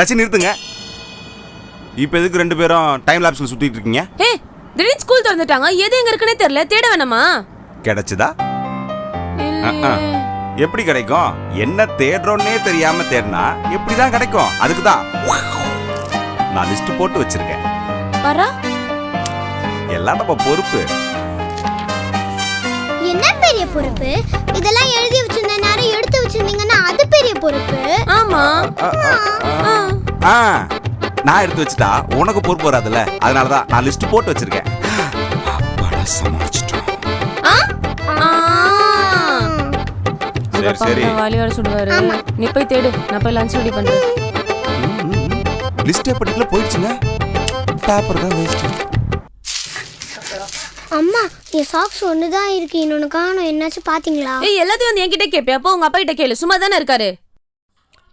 வச்சு நிறுத்துங்க. இப்போ எதுக்கு ரெண்டு பேரும் டைம் லேப்ஸில் சுற்றிட்டு இருக்கீங்க? ஏ திடீர்னு ஸ்கூல் திறந்துட்டாங்க. எது எங்க இருக்குன்னே தெரியல. தேட வேணாமா? கிடைச்சதா. எப்படி கிடைக்கும்? என்ன தேடுறோன்னே தெரியாம தேடினா எப்படி தான் கிடைக்கும்? அதுக்கு தான் நான் லிஸ்ட் போட்டு வச்சிருக்கேன். வரா. எல்லாம் நம்ம பொறுப்பு. என்ன பெரிய பொறுப்பு? இதெல்லாம் எழுதி வச்சிருந்த நேரம் எடுத்து வச்சிருந்தீங்கன்னா அது பெரிய பொறுப்பு. ஆமா. ஆ, நான் எடுத்து வச்சுட்டா உனக்கு பொறுப்பு வராதுல்ல. அதனால தான் நான் லிஸ்ட் போட்டு வச்சிருக்கேன். சமாளிச்சிட்டோம். சரி சரி. வாலியோட சுடுவாரு நீ போய் தேடு. நான் போய் லஞ்ச் ரெடி பண்றேன். லிஸ்டே படிக்கல போயிடுச்சுங்க. பேப்பர் தான் வேஸ்ட் அம்மா என் சாக்ஸ் ஒன்று தான் இருக்கு. இன்னொன்று காணும். என்னாச்சும் பார்த்தீங்களா ஏய் எல்லாத்தையும் வந்து என்கிட்ட கேப்பியா? அப்போ உங்க அப்பா கிட்ட கேளு. சும்மா தானே இருக்காரு.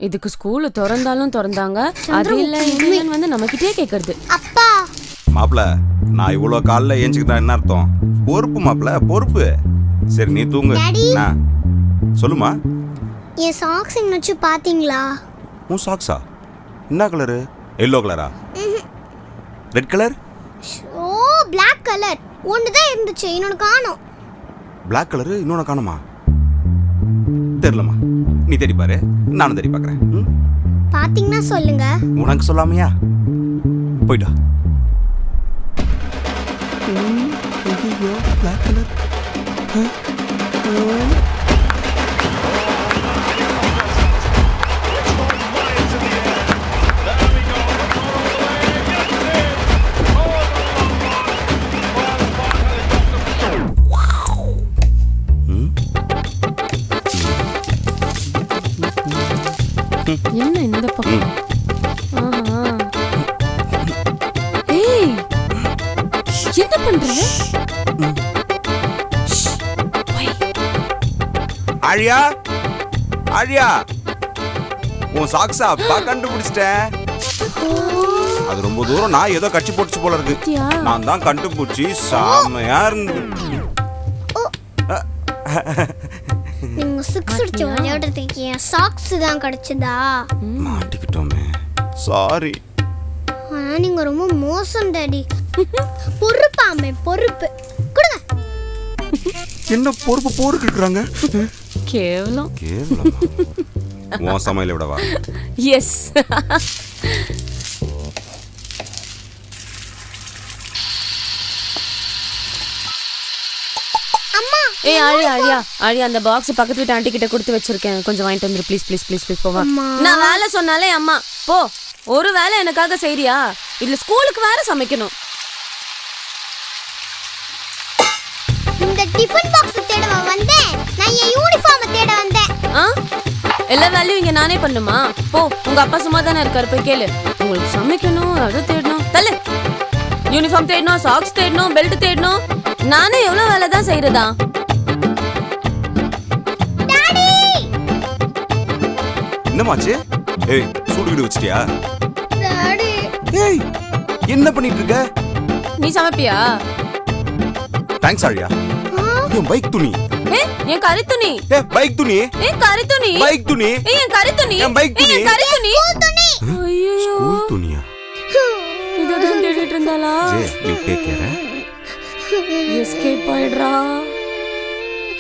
இதுக்கு ஸ்கூல் திறந்தாலும் திறந்தாங்க. அது இல்ல இல்லைன்னு வந்து நம்ம கிட்டே கேக்குறது. அப்பா. மாப்பிள நான் இவ்வளோ காலைல ஏஞ்சுக்கிட்டா என்ன அர்த்தம்? பொறுப்பு மாப்பிள பொறுப்பு. சரி நீ தூங்கு. டாடி. சொல்லுமா. என் சாக்ஸ் என்னாச்சும் பார்த்தீங்களா? உன் சாக்ஸா என்ன கலரு எல்லோ கலரா ரெட் கலர் ஓ Black கலர் ஒன்று தான் இருந்துச்சு இன்னொன்று காணும். Black கலரு இன்னொன்று காணுமா? தெரிலம்மா. நீ தேடி பாரு. நானும் தேடி பார்க்குறேன் ம்? பார்த்தீங்கன்னா சொல்லுங்க. உனக்கு சொல்லாமையா? போயிட்டா Black கலர் ஆழியா? ஆழியா? உன் சாக்ஸா அப்பா கண்டுபிடிச்சிட்டேன். அது ரொம்ப தூரம் நான் ஏதோ கட்சி போட்டுச்சு போல இருக்கு? நான் தான் கண்டுபிடிச்சி செமையா இருந்து நீங்க சிக்ஸ் அடிச்சு விளையாடுறதுக்கு என் சாக்ஸ் தான் கிடைச்சதா? மாட்டிக்கிட்டோமே. சாரி நீங்க ரொம்ப மோசம் டாடி. பொறுப்பாமே பொறுப்பு. கொடுங்க. என்ன பொறுப்பு போருக்கு இருக்கிறாங்க கேவலம் கேவலமா உன் சமையல விடவா எஸ் அம்மா ஏய் ஆழியா ஆழியா ஆழியா அந்த பாக்ஸ் பக்கத்து வீட்டு ஆண்டி கிட்ட கொடுத்து வச்சிருக்கேன் கொஞ்சம் வாங்கிட்டு வந்துரு. ப்ளீஸ் ப்ளீஸ் ப்ளீஸ் ப்ளீஸ் போவா அம்மா. நான் வேலை சொன்னாலே அம்மா போ. ஒரு வேலை எனக்காக செய்றியா? இதுல ஸ்கூலுக்கு வேற சமைக்கணும். இந்த டிஃபன் எல்லா வேலையும் இங்க நானே பண்ணுமா? போ உங்க அப்பா சும்மா தானே இருக்காரு போய் கேளு. உங்களுக்கு சமைக்கணும் அதை தேடணும். தள்ளு. யூனிஃபார்ம் தேடணும் சாக்ஸ் தேடணும் பெல்ட் தேடணும். நானே எவ்வளவு வேலை தான் செய்யறதா டாடி என்னமாச்சு ஏய் சூடுகிடு வச்சிட்டியா? டாடி ஏய் என்ன பண்ணிட்டு இருக்க நீ சமைப்பியா? தேங்க்ஸ் ஆழியா. என் பைக் துணி. என் கறி துணி ஏ பைக் துணி ஏ கறி துணி பைக் துணி ஏய் என் கறி துணி என் bike ஏய், என் துணி. கறி துணி ஐயோ ஸ்கூல் துணியா இதுதான் தேடிட்டு இருந்தாளா ஜே யூ டேக் கேர் எஸ்கேப் ஆயிடுறா